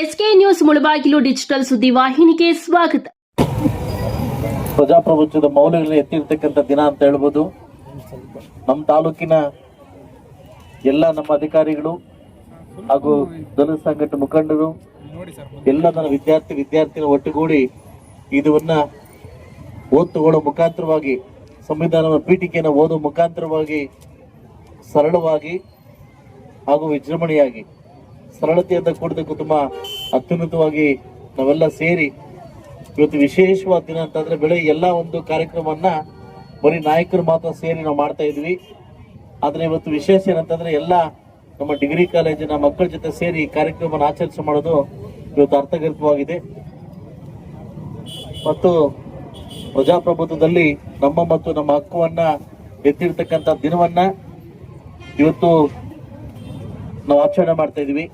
SK news Mulbagal digital ಸುದ್ದಿ ವಾಹಿನಿಗೆ ಸ್ವಾಗತ. ಪ್ರಜಾಪ್ರಭುತ್ವದ ಮೌಲ್ಯಗಳನ್ನ ಎತ್ತಿರ್ತಕ್ಕಂಥ ದಿನ ಅಂತ ಹೇಳ್ಬೋದು. ನಮ್ಮ ತಾಲೂಕಿನ ಎಲ್ಲ ನಮ್ಮ ಅಧಿಕಾರಿಗಳು ಹಾಗೂ ದಲಿತ ಸಂಘಟನೆ ಮುಖಂಡರು, ಎಲ್ಲ ನನ್ನ ವಿದ್ಯಾರ್ಥಿ ವಿದ್ಯಾರ್ಥಿನ ಒಟ್ಟುಗೂಡಿ ಇದನ್ನ ಓದ್ತುಗಳ ಮುಖಾಂತರವಾಗಿ ಸಂವಿಧಾನದ ಪೀಠಿಕೆಯನ್ನು ಓದುವ ಮುಖಾಂತರವಾಗಿ ಸರಳವಾಗಿ ಹಾಗೂ ವಿಜೃಂಭಣೆಯಾಗಿ ಸರಳತೆಯಿಂದ ಕೂಡಿದ ಕುಟುಂಬ ಅತ್ಯುನ್ನತವಾಗಿ ನಾವೆಲ್ಲ ಸೇರಿ ಇವತ್ತು ವಿಶೇಷವಾದ ದಿನ ಅಂತಂದ್ರೆ ಬೆಳೆ ಎಲ್ಲ ಒಂದು ಕಾರ್ಯಕ್ರಮವನ್ನ ಬರೀ ನಾಯಕರು ಮಾತ್ರ ಸೇರಿ ನಾವು ಮಾಡ್ತಾ ಇದ್ವಿ. ಆದ್ರೆ ಇವತ್ತು ವಿಶೇಷ ಏನಂತಂದ್ರೆ ಎಲ್ಲ ನಮ್ಮ ಡಿಗ್ರಿ ಕಾಲೇಜಿನ ಮಕ್ಕಳ ಜೊತೆ ಸೇರಿ ಈ ಕಾರ್ಯಕ್ರಮವನ್ನು ಆಚರಿಸಿ ಮಾಡೋದು ಇವತ್ತು ಅರ್ಥಗರ್ಭವಾಗಿದೆ. ಮತ್ತು ಪ್ರಜಾಪ್ರಭುತ್ವದಲ್ಲಿ ನಮ್ಮ ಮತ್ತು ನಮ್ಮ ಹಕ್ಕುವನ್ನ ಎತ್ತಿರ್ತಕ್ಕಂಥ ದಿನವನ್ನ ಇವತ್ತು ನಾವು ಆಚರಣೆ ಮಾಡ್ತಾ ಇದೀವಿ.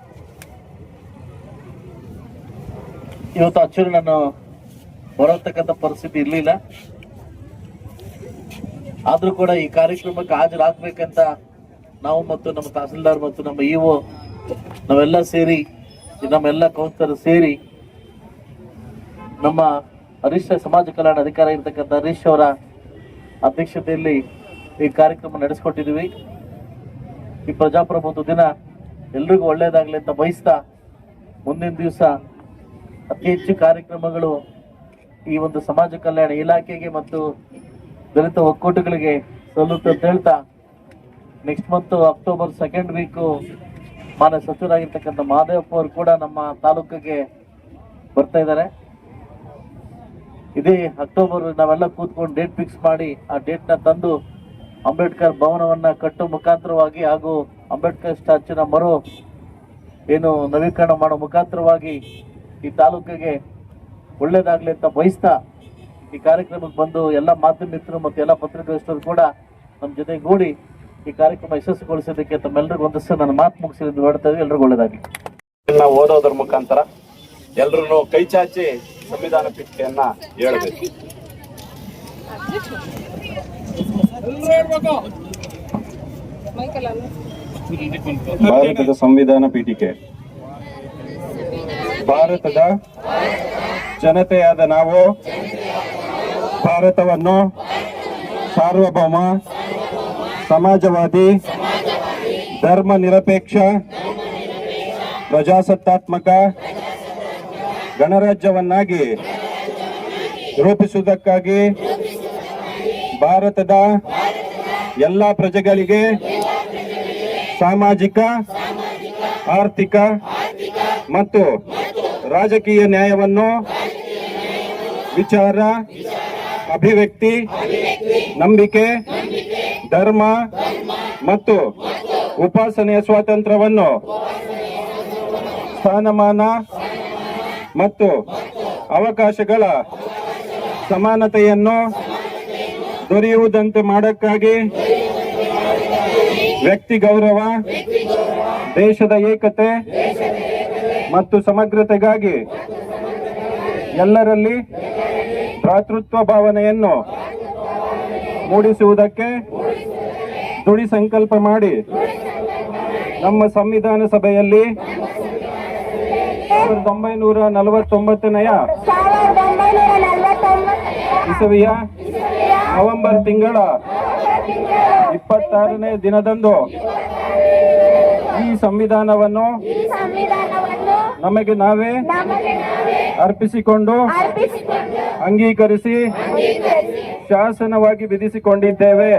ಇವತ್ತು ಆಕ್ಚುಲಿ ನಾನು ಹೊರತಕ್ಕಂಥ ಪರಿಸ್ಥಿತಿ ಇರಲಿಲ್ಲ. ಆದರೂ ಕೂಡ ಈ ಕಾರ್ಯಕ್ರಮಕ್ಕೆ ಹಾಜರಾಗಬೇಕಂತ ನಾವು ಮತ್ತು ನಮ್ಮ ತಹಸೀಲ್ದಾರ್ ಮತ್ತು ನಮ್ಮ ಇಒ ನಾವೆಲ್ಲ ಸೇರಿ, ನಮ್ಮೆಲ್ಲ ಕೌನ್ಸಿಲರ್ ಸೇರಿ ನಮ್ಮ ಹರೀಶ್ ಸಮಾಜ ಕಲ್ಯಾಣ ಅಧಿಕಾರಿ ಇರ್ತಕ್ಕಂಥ ಹರೀಶ್ ಅವರ ಅಧ್ಯಕ್ಷತೆಯಲ್ಲಿ ಈ ಕಾರ್ಯಕ್ರಮ ನಡೆಸ್ಕೊಟ್ಟಿದ್ದೀವಿ. ಈ ಪ್ರಜಾಪ್ರಭುತ್ವ ದಿನ ಎಲ್ರಿಗೂ ಒಳ್ಳೇದಾಗಲಿ ಅಂತ ಬಯಸ್ತಾ ಮುಂದಿನ ದಿವಸ ಅತಿ ಹೆಚ್ಚು ಕಾರ್ಯಕ್ರಮಗಳು ಈ ಒಂದು ಸಮಾಜ ಕಲ್ಯಾಣ ಇಲಾಖೆಗೆ ಮತ್ತು ದಲಿತ ಒಕ್ಕೂಟಗಳಿಗೆ ಸಲ್ಲುತ್ತೆ ಅಂತ ಹೇಳ್ತಾ next month October second week ಮಾನ್ಯ ಸಚಿವರಾಗಿರ್ತಕ್ಕಂಥ ಮಹದೇವಪ್ಪ ಅವರು ಕೂಡ ನಮ್ಮ ತಾಲೂಕಿಗೆ ಬರ್ತಾ ಇದ್ದಾರೆ. ಇದೇ ಅಕ್ಟೋಬರ್ ನಾವೆಲ್ಲ ಕೂತ್ಕೊಂಡು ಡೇಟ್ ಫಿಕ್ಸ್ ಮಾಡಿ ಆ ಡೇಟ್ನ ತಂದು ಅಂಬೇಡ್ಕರ್ ಭವನವನ್ನ ಕಟ್ಟೋ ಮುಖಾಂತರವಾಗಿ ಹಾಗೂ ಅಂಬೇಡ್ಕರ್ ಸ್ಟ್ಯಾಚ್ಯೂನ ಮರು ಏನು ನವೀಕರಣ ಮಾಡೋ ಮುಖಾಂತರವಾಗಿ ಈ ತಾಲೂಕಿಗೆ ಒಳ್ಳೇದಾಗಲಿ ಅಂತ ಬಯಸ್ತಾ ಈ ಕಾರ್ಯಕ್ರಮಕ್ಕೆ ಬಂದು ಎಲ್ಲ ಮಾಧ್ಯಮ ಮಿತ್ರರು ಮತ್ತು ಎಲ್ಲ ಪತ್ರಿಕಾಗೋಷ್ಠರು ಕೂಡ ನಮ್ಮ ಜೊತೆಗೂಡಿ ಈ ಕಾರ್ಯಕ್ರಮ ಯಶಸ್ವಿಗೊಳಿಸೋದಕ್ಕೆ ತಮ್ಮೆಲ್ಲರಿಗೂ ಒಂದಷ್ಟು ನನ್ನ ಮಾತು ಮುಗಿಸಿದ್ದು ಬೇಡ್ತಾ ಇದ್ದೀವಿ ಎಲ್ರಿಗೂ ಒಳ್ಳೇದಾಗಲಿ. ನಾವು ಓದೋದ್ರ ಮುಖಾಂತರ ಎಲ್ಲರೂ ಕೈ ಚಾಚಿ ಸಂವಿಧಾನ ಪೀಠಿಕೆಯನ್ನ ಹೇಳಬೇಕು. ಭಾರತದ ಸಂವಿಧಾನ ಪೀಠಿಕೆ. ಭಾರತದ ಜನತೆಯಾದ ನಾವು, ಭಾರತವನ್ನು ಸಾರ್ವಭೌಮ, ಸಮಾಜವಾದಿ, ಧರ್ಮ ನಿರಪೇಕ್ಷ, ಪ್ರಜಾಸತ್ತಾತ್ಮಕ ಗಣರಾಜ್ಯವನ್ನಾಗಿ ರೂಪಿಸುವುದಕ್ಕಾಗಿ ಭಾರತದ ಎಲ್ಲ ಪ್ರಜೆಗಳಿಗೆ ಸಾಮಾಜಿಕ, ಆರ್ಥಿಕ ಮತ್ತು ರಾಜಕೀಯ ನ್ಯಾಯವನ್ನು, ವಿಚಾರ, ಅಭಿವ್ಯಕ್ತಿ, ನಂಬಿಕೆ, ಧರ್ಮ ಮತ್ತು ಉಪಾಸನೆಯ ಸ್ವಾತಂತ್ರ್ಯವನ್ನು ಸ್ಥಾನಮಾನ ಮತ್ತು ಅವಕಾಶಗಳ ಸಮಾನತೆಯನ್ನು ದೊರೆಯುವುದಂತೆ ಮಾಡಕ್ಕಾಗಿ ವ್ಯಕ್ತಿ ಗೌರವ, ದೇಶದ ಏಕತೆ ಮತ್ತು ಸಮಗ್ರತೆಗಾಗಿ ಎಲ್ಲರಲ್ಲಿ ಭ್ರಾತೃತ್ವ ಭಾವನೆಯನ್ನು ಮೂಡಿಸುವುದಕ್ಕೆ ದುಡಿ ಸಂಕಲ್ಪ ಮಾಡಿ. ನಮ್ಮ ಸಂವಿಧಾನ ಸಭೆಯಲ್ಲಿ ಸಾವಿರದ ಒಂಬೈನೂರ ನಲವತ್ತೊಂಬತ್ತನೆಯ ಇಸವಿಯ ನವೆಂಬರ್ ತಿಂಗಳ ಇಪ್ಪತ್ತಾರನೇ ದಿನದಂದು ಈ ಸಂವಿಧಾನವನ್ನು ನಮಗೆ ನಾವೇ ಅರ್ಪಿಸಿಕೊಂಡು ಅಂಗೀಕರಿಸಿ ಶಾಸನವಾಗಿ ವಿಧಿಸಿಕೊಂಡಿದ್ದೇವೆ.